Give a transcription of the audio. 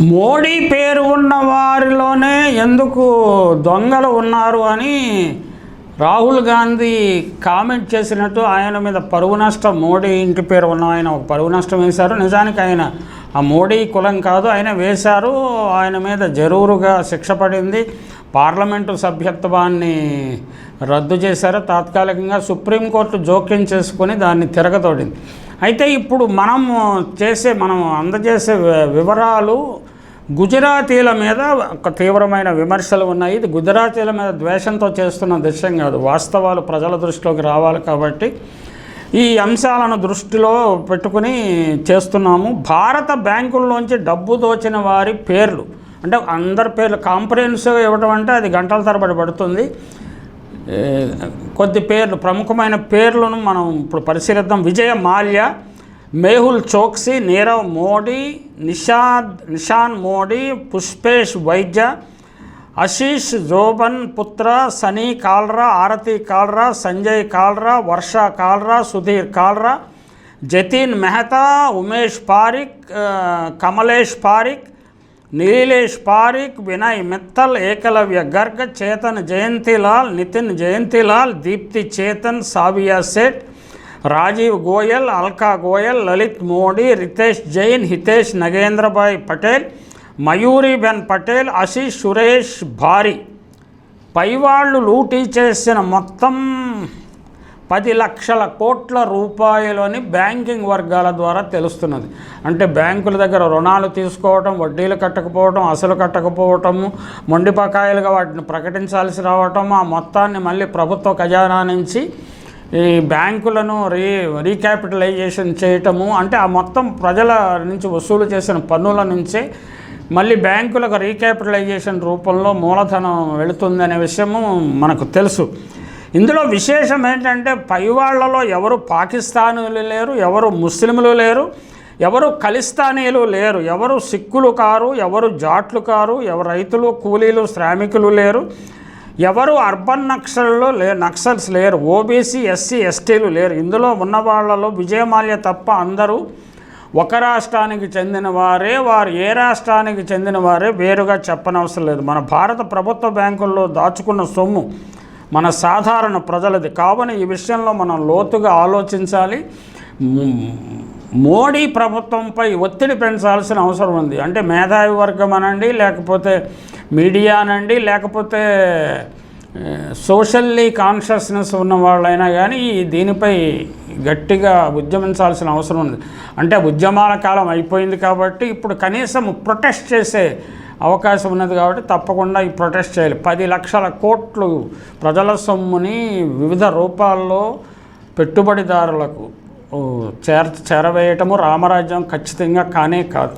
మోడీ పేరు ఉన్న వారిలోనే ఎందుకు దొంగలు ఉన్నారు అని రాహుల్ గాంధీ కామెంట్ చేసినట్టు ఆయన మీద పరువు నష్టం మోడీ ఇంటి పేరు ఉన్న ఆయన ఒక పరువు నష్టం వేశారు. నిజానికి ఆయన ఆ మోడీ కులం కాదు ఆయన వేశారు. ఆయన మీద జరూరుగా శిక్ష పడింది. పార్లమెంటు సభ్యత్వాన్ని రద్దు చేశారు. తాత్కాలికంగా సుప్రీంకోర్టు జోక్యం చేసుకొని దాన్ని తిరగతోడింది అయితే ఇప్పుడు మనం చేసే మనం అందజేసే వివరాలు గుజరాతీల మీద ఒక తీవ్రమైన విమర్శలు ఉన్నాయి. ఇది గుజరాతీల మీద ద్వేషంతో చేస్తున్న దృశ్యం కాదు. వాస్తవాలు ప్రజల దృష్టిలోకి రావాలి కాబట్టి ఈ అంశాలను దృష్టిలో పెట్టుకుని చేస్తున్నాము. భారత బ్యాంకుల్లోంచి డబ్బు దోచిన వారి పేర్లు అంటే అందరి పేర్లు కాంప్రహెన్సివ్ ఇవ్వడం అంటే అది గంటల తరబడి పడుతుంది. కొద్ది పేర్లు ప్రముఖమైన పేర్లను మనం ఇప్పుడు పరిశీలిద్దాం. విజయ మాల్యా मेहुल चोक्सी, नीरव मोडी निशाद निशान मोडी पुष्पेश वैद्य आशीष जोबन पुत्र, सनी कालरा, आरती कालरा, संजय कालरा, वर्षा कालरा, सुधीर कालरा, जतीन मेहता, उमेश पारिक कमलेश पारिक, नीलेश पारिक, विनय मित्तल, एकलव्य गर्ग, चेतन जयंतीलाल, नितिन जयंतीलाल, दीप्ति चेतन, साविया सेठ రాజీవ్ గోయల్ అల్కా గోయల్ లలిత్ మోడీ రితేష్ జైన్ హితేష్ నగేంద్రభాయ్ పటేల్ మయూరీబెన్ పటేల్ ఆశీష్ సురేష్ భారీ. పైవాళ్ళు లూటీ చేసిన మొత్తం పది లక్షల కోట్ల రూపాయలని బ్యాంకింగ్ వర్గాల ద్వారా తెలుస్తున్నది. అంటే బ్యాంకుల దగ్గర రుణాలు తీసుకోవటం వడ్డీలు కట్టకపోవటం అసలు కట్టకపోవటము మొండిపకాయలుగా వాటిని ప్రకటించాల్సి రావటం ఆ మొత్తాన్ని మళ్ళీ ప్రభుత్వ ఖజానా నుంచి ఈ బ్యాంకులను రీ రీక్యాపిటలైజేషన్ చేయటము అంటే ఆ మొత్తం ప్రజల నుంచి వసూలు చేసిన పన్నుల నుంచే మళ్ళీ బ్యాంకులకు రీక్యాపిటలైజేషన్ రూపంలో మూలధనం వెళుతుందనే విషయము మనకు తెలుసు. ఇందులో విశేషం ఏంటంటే పైవాళ్ళలో ఎవరు పాకిస్తానీలు లేరు ఎవరు ముస్లింలు లేరు ఎవరు ఖలిస్తానీలు లేరు ఎవరు సిక్కులు కారు ఎవరు జాట్లు కారు ఎవరు రైతులు కూలీలు శ్రామికులు లేరు ఎవరు అర్బన్ నక్సల్లో లే నక్సల్స్ లేరు ఓబీసీ ఎస్సీ ఎస్టీలు లేరు. ఇందులో ఉన్న వాళ్ళలో విజయమాల్య తప్ప అందరూ ఒక రాష్ట్రానికి చెందిన వారే వారు ఏ రాష్ట్రానికి చెందిన వారే వేరుగా చెప్పనవసరం లేదు. మన భారత ప్రభుత్వ బ్యాంకుల్లో దాచుకున్న సొమ్ము మన సాధారణ ప్రజలది. కావున ఈ విషయంలో మనం లోతుగా ఆలోచించాలి. మోడీ ప్రభుత్వంపై ఒత్తిడి పెంచాల్సిన అవసరం ఉంది. అంటే మేధావి వర్గం అనండి లేకపోతే మీడియా అనండి లేకపోతే సోషల్లీ కాన్షియస్నెస్ ఉన్న వాళ్ళైనా కానీ దీనిపై గట్టిగా ఉద్యమించాల్సిన అవసరం ఉంది. అంటే ఉద్యమాల కాలం అయిపోయింది కాబట్టి ఇప్పుడు కనీసం ప్రొటెస్ట్ చేసే అవకాశం ఉన్నది కాబట్టి తప్పకుండా ఈ ప్రొటెస్ట్ చేయాలి. పది లక్షల కోట్లు ప్రజల సొమ్ముని వివిధ రూపాల్లో పెట్టుబడిదారులకు చేర చేరవేయటము రామరాజ్యం ఖచ్చితంగా కానే కాదు.